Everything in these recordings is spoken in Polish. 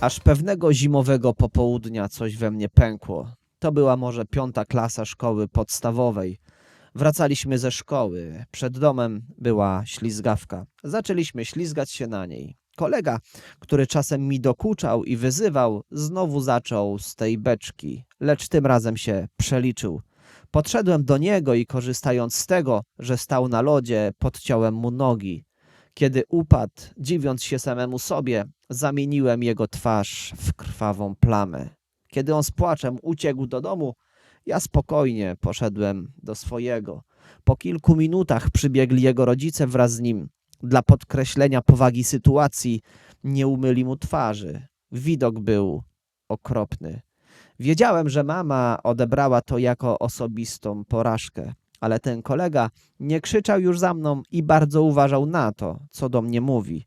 Aż pewnego zimowego popołudnia coś we mnie pękło. To była może piąta klasa szkoły podstawowej. Wracaliśmy ze szkoły. Przed domem była ślizgawka. Zaczęliśmy ślizgać się na niej. Kolega, który czasem mi dokuczał i wyzywał, znowu zaczął z tej beczki, lecz tym razem się przeliczył. Podszedłem do niego i korzystając z tego, że stał na lodzie, podciąłem mu nogi. Kiedy upadł, dziwiąc się samemu sobie, zamieniłem jego twarz w krwawą plamę. Kiedy on z płaczem uciekł do domu, ja spokojnie poszedłem do swojego. Po kilku minutach przybiegli jego rodzice wraz z nim. Dla podkreślenia powagi sytuacji nie umyli mu twarzy. Widok był okropny. Wiedziałem, że mama odebrała to jako osobistą porażkę, ale ten kolega nie krzyczał już za mną i bardzo uważał na to, co do mnie mówi.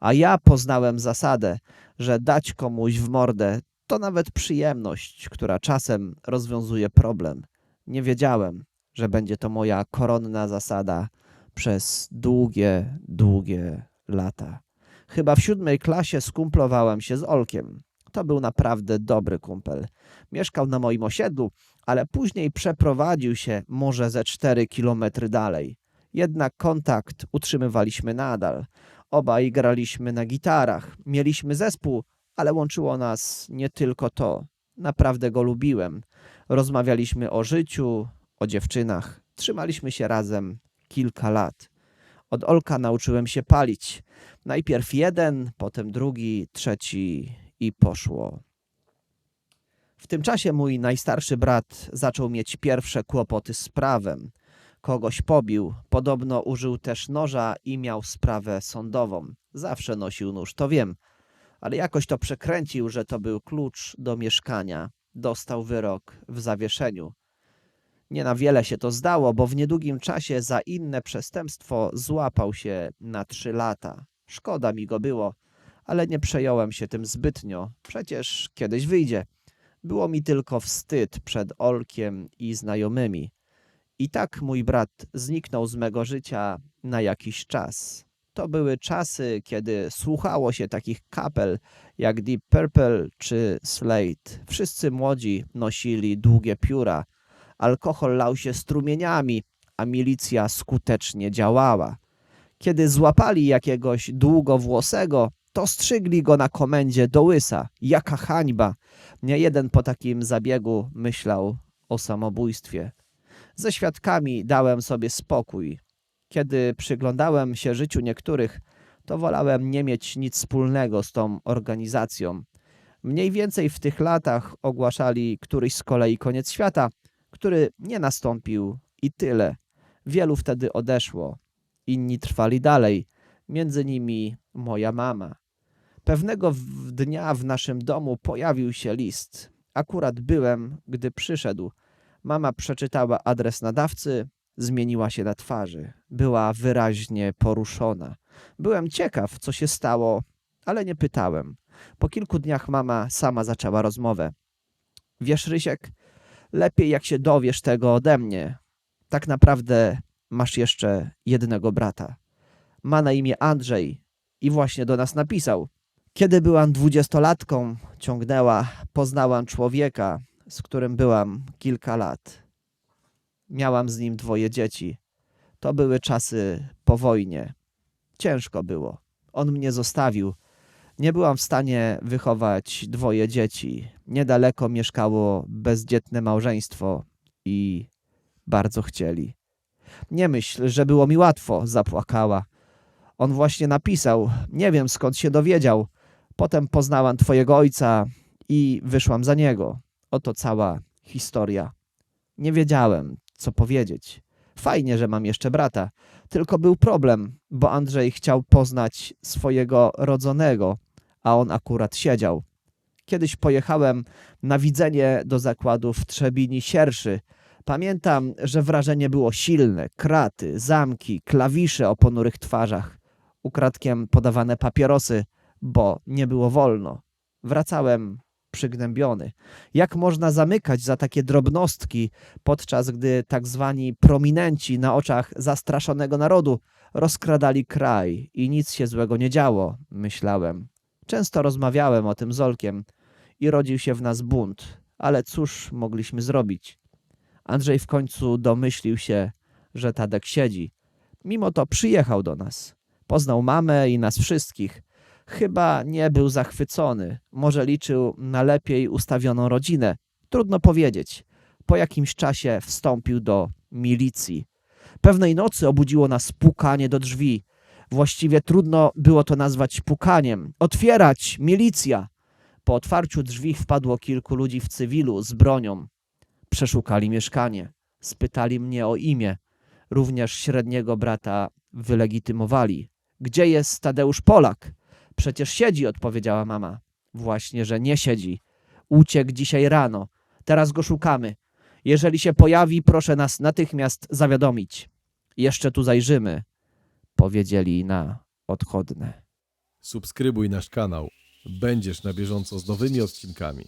A ja poznałem zasadę, że dać komuś w mordę to nawet przyjemność, która czasem rozwiązuje problem. Nie wiedziałem, że będzie to moja koronna zasada przez długie, długie lata. Chyba w siódmej klasie skumplowałem się z Olkiem. To był naprawdę dobry kumpel. Mieszkał na moim osiedlu, ale później przeprowadził się może ze cztery kilometry dalej. Jednak kontakt utrzymywaliśmy nadal. Obaj graliśmy na gitarach, mieliśmy zespół, ale łączyło nas nie tylko to. Naprawdę go lubiłem. Rozmawialiśmy o życiu, o dziewczynach. Trzymaliśmy się razem kilka lat. Od Olka nauczyłem się palić. Najpierw jeden, potem drugi, trzeci i poszło. W tym czasie mój najstarszy brat zaczął mieć pierwsze kłopoty z prawem. Kogoś pobił, podobno użył też noża i miał sprawę sądową. Zawsze nosił nóż, to wiem, ale jakoś to przekręcił, że to był klucz do mieszkania. Dostał wyrok w zawieszeniu. Nie na wiele się to zdało, bo w niedługim czasie za inne przestępstwo złapał się na trzy lata. Szkoda mi go było, ale nie przejąłem się tym zbytnio. Przecież kiedyś wyjdzie. Było mi tylko wstyd przed Olkiem i znajomymi. I tak mój brat zniknął z mego życia na jakiś czas. To były czasy, kiedy słuchało się takich kapel jak Deep Purple czy Slade. Wszyscy młodzi nosili długie pióra. Alkohol lał się strumieniami, a milicja skutecznie działała. Kiedy złapali jakiegoś długowłosego, to strzygli go na komendzie do łysa. Jaka hańba! Nie jeden po takim zabiegu myślał o samobójstwie. Ze świadkami dałem sobie spokój. Kiedy przyglądałem się życiu niektórych, to wolałem nie mieć nic wspólnego z tą organizacją. Mniej więcej w tych latach ogłaszali któryś z kolei koniec świata, który nie nastąpił i tyle. Wielu wtedy odeszło, inni trwali dalej, między nimi moja mama. Pewnego dnia w naszym domu pojawił się list. Akurat byłem, gdy przyszedł. Mama przeczytała adres nadawcy, zmieniła się na twarzy. Była wyraźnie poruszona. Byłem ciekaw, co się stało, ale nie pytałem. Po kilku dniach mama sama zaczęła rozmowę. Wiesz, Rysiek, lepiej jak się dowiesz tego ode mnie. Tak naprawdę masz jeszcze jednego brata. Ma na imię Andrzej i właśnie do nas napisał. Kiedy byłam dwudziestolatką, ciągnęła, poznałam człowieka, z którym byłam kilka lat. Miałam z nim dwoje dzieci. To były czasy po wojnie. Ciężko było. On mnie zostawił. Nie byłam w stanie wychować dwoje dzieci. Niedaleko mieszkało bezdzietne małżeństwo i bardzo chcieli. Nie myśl, że było mi łatwo, zapłakała. On właśnie napisał, nie wiem skąd się dowiedział. Potem poznałam twojego ojca i wyszłam za niego. Oto cała historia. Nie wiedziałem, co powiedzieć. Fajnie, że mam jeszcze brata. Tylko był problem, bo Andrzej chciał poznać swojego rodzonego, a on akurat siedział. Kiedyś pojechałem na widzenie do zakładu w Trzebini Sierszy. Pamiętam, że wrażenie było silne. Kraty, zamki, klawisze o ponurych twarzach. Ukradkiem podawane papierosy, bo nie było wolno. Wracałem przygnębiony. Jak można zamykać za takie drobnostki, podczas gdy tak zwani prominenci na oczach zastraszonego narodu rozkradali kraj i nic się złego nie działo, myślałem. Często rozmawiałem o tym z Olkiem i rodził się w nas bunt, ale cóż mogliśmy zrobić? Andrzej w końcu domyślił się, że Tadek siedzi. Mimo to przyjechał do nas. Poznał mamę i nas wszystkich. Chyba nie był zachwycony. Może liczył na lepiej ustawioną rodzinę. Trudno powiedzieć. Po jakimś czasie wstąpił do milicji. Pewnej nocy obudziło nas pukanie do drzwi. Właściwie trudno było to nazwać pukaniem. Otwierać! Milicja! Po otwarciu drzwi wpadło kilku ludzi w cywilu z bronią. Przeszukali mieszkanie. Spytali mnie o imię. Również średniego brata wylegitymowali. Gdzie jest Tadeusz Polak? Przecież siedzi, odpowiedziała mama. Właśnie, że nie siedzi. Uciekł dzisiaj rano. Teraz go szukamy. Jeżeli się pojawi, proszę nas natychmiast zawiadomić. Jeszcze tu zajrzymy, powiedzieli na odchodne. Subskrybuj nasz kanał. Będziesz na bieżąco z nowymi odcinkami.